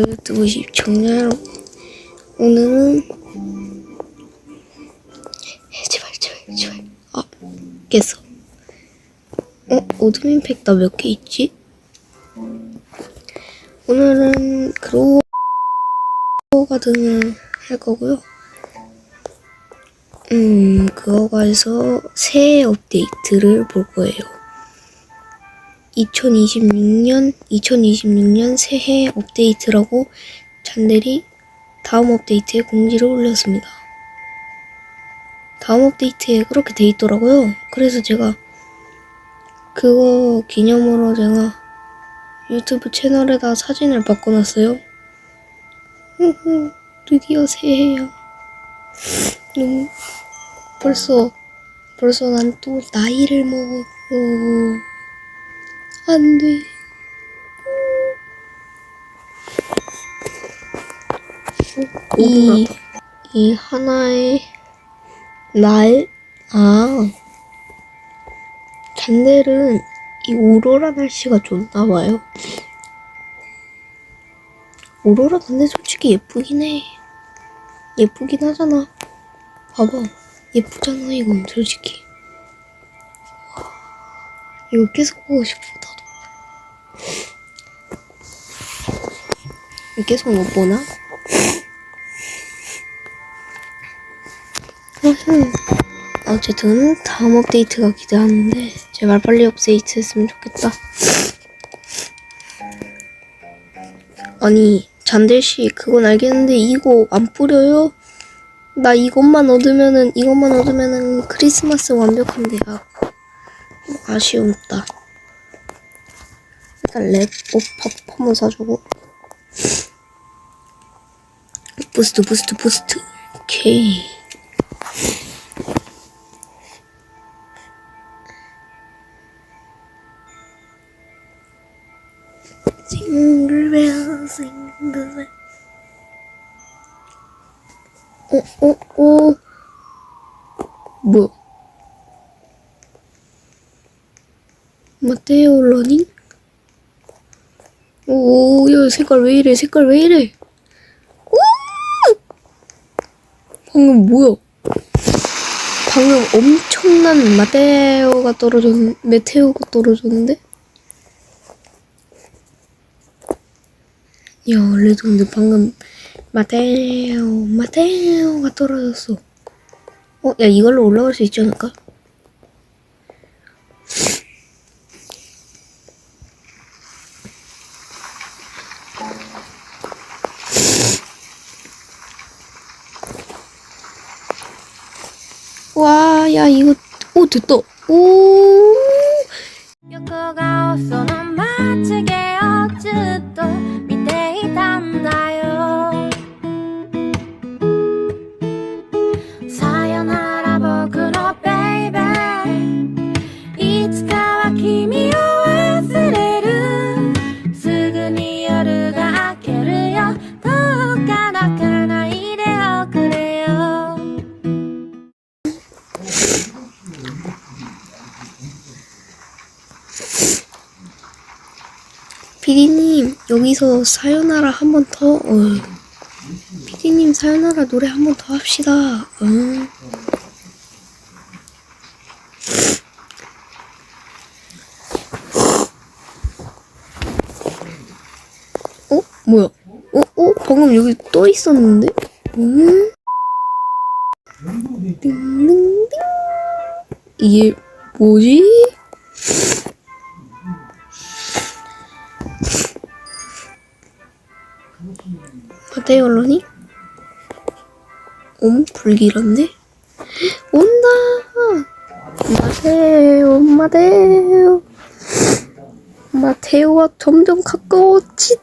유튜브 시청자 여러분 오늘은 제발 제발 제발 아 깼어 어? 오드민 팩나 몇 개 있지? 오늘은 그로우 가든을 할 거고요 음 그거가 해서 새해 업데이트를 볼 거예요 2026년 2026년 새해 업데이트라고 잔들이 다음 업데이트에 공지를 올렸습니다. 다음 업데이트에 그렇게 돼 있더라고요. 그래서 제가 그거 기념으로 제가 유튜브 채널에다 사진을 바꿔놨어요. 드디어 새해야. 너무 벌써 벌써 난 또 나이를 먹었어. 안 돼. 이, 이 하나의 날, 아, 잔들은 이 오로라 날씨가 좋나 봐요. 오로라 근데 솔직히 예쁘긴 해. 예쁘긴 하잖아. 봐봐. 예쁘잖아, 이건 솔직히. 와, 이거 계속 보고 싶어, 나도. 이거 계속 못 보나? 어쨌든 다음 업데이트가 기대하는데 제발 빨리 업데이트 했으면 좋겠다. 아니 잔들씨 그건 알겠는데 이거 안 뿌려요? 나 이것만 얻으면은 이것만 얻으면은 크리스마스 완벽한데 아 아쉬웠다. 일단 랩업 팝 한번 사주고 부스트 부스트 부스트 오케이. 싱글벨 싱글벨 어, 어, 어. 뭐야? 마테오 러닝? 오, 야, 색깔 왜 이래? 색깔 왜 이래? 오! 방금 뭐야? 방금 엄청난 마테오가 떨어졌, 메테오가 떨어졌는데? 야, 레전드 방금 마테오, 마테오가 떨어졌어. 어, 야, 이걸로 올라갈 수 있지 않을까? 와, 야, 이거, 오, 됐다. 오, 여기서 사요나라 한 번 더, 어. 피디님, 사요나라 노래 한 번 더 합시다. 어. 어? 뭐야? 어? 어? 방금 여기 또 있었는데? 응? 띵띵띵. 이게 뭐지? 러니? 옴 불길한데? 온다! 마테오 마테오 마테오가 점점 가까워진다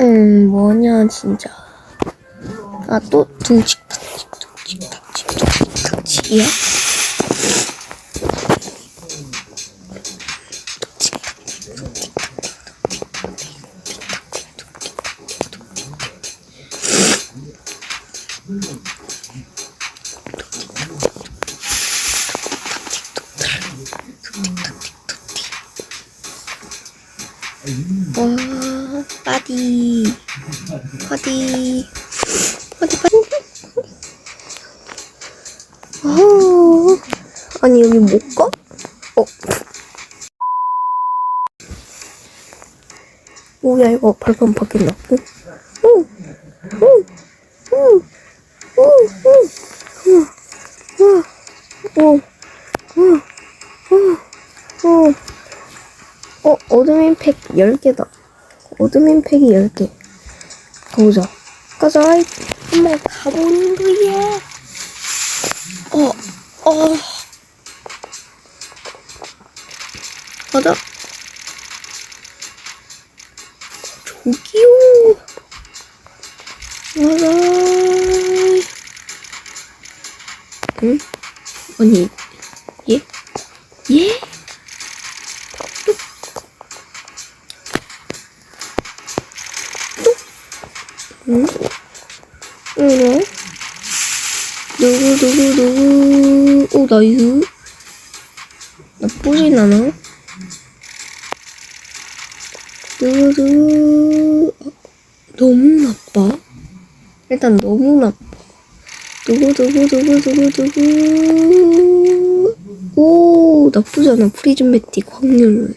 음 뭐냐 진짜 아, 또 둥직, 둥직, 둥직, 둥직, 둥직, 둥직이야? 와, 빠디, 빠디. 뭐야, 이거 발판 바뀌었나? 오, 오, 오, 오, 오, 오, 오, 오, 오, 오. 어, 어드민 팩 10개다. 어드민 팩이 10개. 가보자. 가자. 한번 가보는 거야. 어, 어. 가자. 아니, 예? 예? 응? 응? 누구 누구 누구 오 나이스 나쁘진 않아 누구 누구 어, 너무 나빠 일단 너무 나빠 누구 누구 누구 누구 누구 오 나쁘지 않아 프리즘 매틱 확률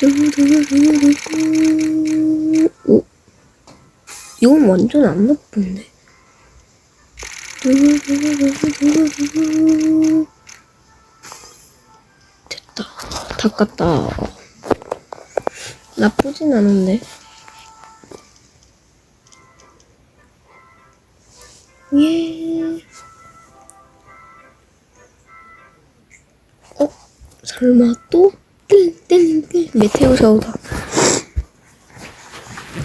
누구 누구 누구 누구 오 이건 완전 안 나쁜데. 됐다. 다 깠다. 나쁘진 않은데. 예. 어? 설마 또? 땡땡땡 메테오 샤오다.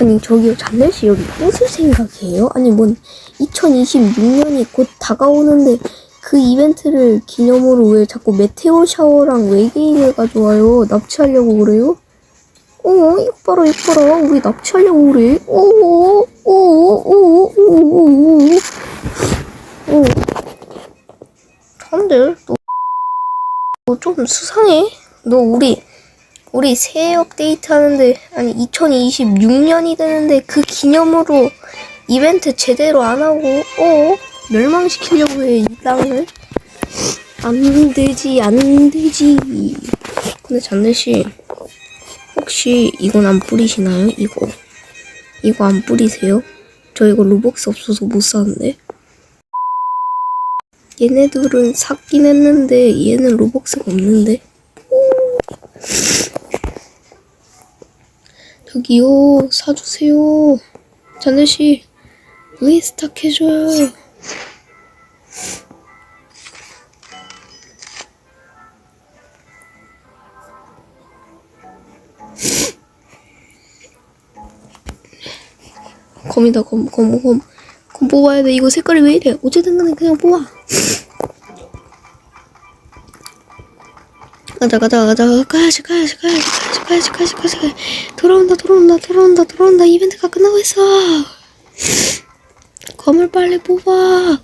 아니 저기요 잔넬씨 여기 웃을 생각이에요? 아니 뭔 2026년이 곧 다가오는데 그 이벤트를 기념으로 왜 자꾸 메테오 샤워랑 외계인을 가져와요? 납치하려고 그래요? 어, 이거 봐라. 우리 납치하려고 그래. 어, 어, 어, 어, 어. 안 돼. 너, 너 좀 수상해. 너 우리, 우리 새해 업데이트 하는데, 아니, 2026년이 되는데, 그 기념으로 이벤트 제대로 안 하고, 어? 멸망시키려고 해, 이 땅을. 안 되지, 안 되지. 근데 잔들씨, 혹시 이건 안 뿌리시나요? 이거. 이거 안 뿌리세요? 저 이거 로벅스 없어서 못 사는데. 얘네들은 샀긴 했는데, 얘는 로벅스가 없는데. 저기요, 사주세요. 잔들씨, 리스탁 해줘요. 검이다, 검, 검, 검. 검 뽑아야 돼. 이거 색깔이 왜 이래? 어쨌든 간에 그냥 뽑아. 가자, 가자, 가자. 가야지, 가야지, 가야지, 가야지, 가야지, 가야지, 가야지, 가야지. 돌아온다, 돌아온다, 돌아온다, 돌아온다. 이벤트가 끝나고 있어. 검을 빨리 뽑아. 으아.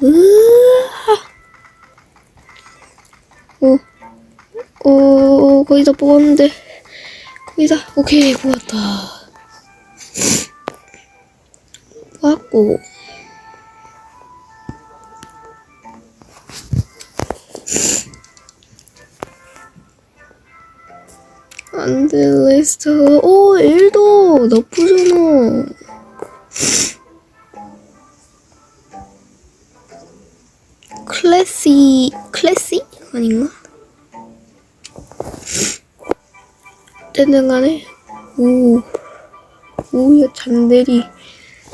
오, 오, 거의 다 뽑았는데. 거의 다, 오케이, 뽑았다. 뽑았고. 안 돼 레스터 오 엘도 나쁘잖아. 클래시 클래시? 아닌가? 어쨌든 간에 오. 오야 잔데리.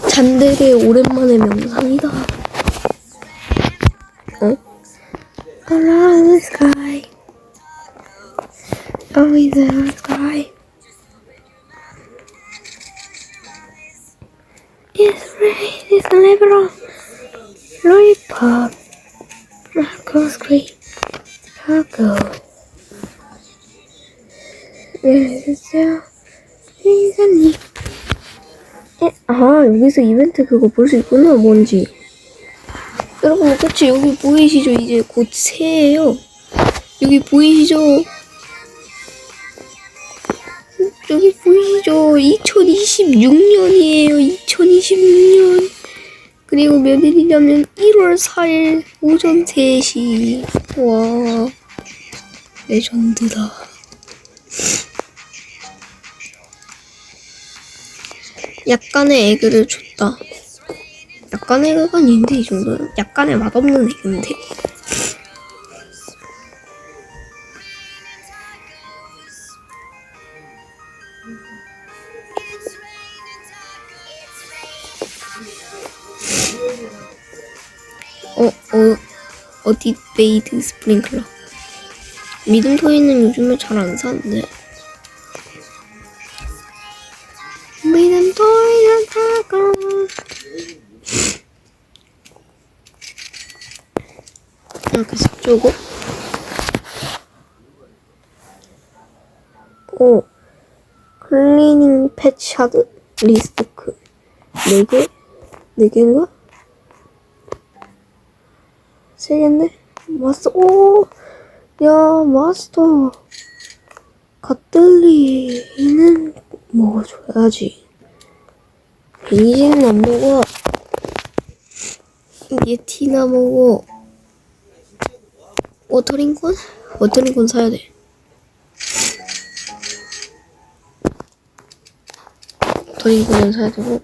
잔데리의 오랜만의 명상이다. 어? Around the sky In the sky. It's rain, it's liberal. Lollipop. Marco's great. Marco. Yes, it's a neat. 에? 아, 여기서 이벤트 그거 볼 수 있구나, 뭔지. 여러분, 그치, 여기 보이시죠? 이제 곧 새해예요. 여기 보이시죠? 여기 보이시죠? 2026년이에요, 2026년. 그리고 며칠이냐면 1월 4일 오전 3시. 와, 레전드다. 약간의 에그를 줬다. 약간의 에그가 아닌데 이 정도는 약간의 맛없는 에그인데. 어, 어, 어디 베이드 스프링클러. 믿음토이는 요즘에 잘 안 사는데. 믿음토이는 타고. 이렇게 싹 주고. 오. 클리닝 패치 하드 리스토크. 4개? 4개인가? 세 개인데? 마스터, 오! 야, 마스터. 갓들리는 먹어줘야지. 이제는 안 먹어. 예티나 먹어. 워터링콘? 워터링콘 사야 돼. 워터링콘은 사야 되고.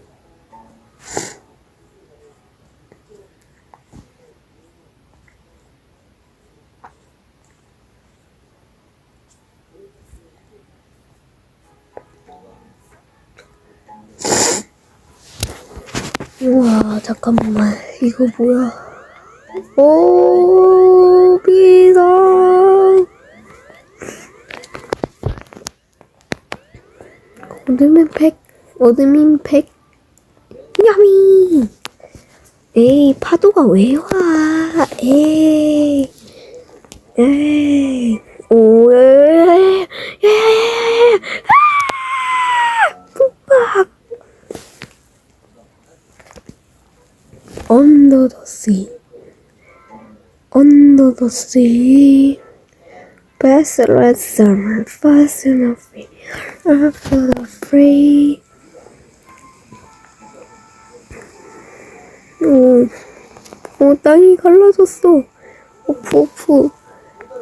우와, 잠깐만. 이거 뭐야? 오, 비상. 어드민 팩, 어드민 팩. 야미. 에이, 파도가 왜 와? 에이. 에이. 오, 에이. 에이. 아! 푹박. Under the sea. Under the sea. Best red summer. Fast enough. free. After the free. 오, 오, 땅이 갈라졌어. 오프, 오프.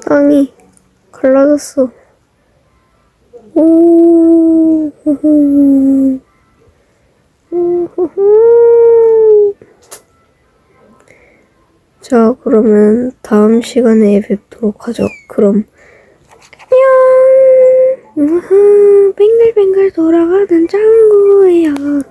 땅이 갈라졌어. 오, 호호. 호호호. 자, 그러면 다음 시간에 뵙도록 하죠. 그럼 안녕. 뱅글뱅글 돌아가는 하루.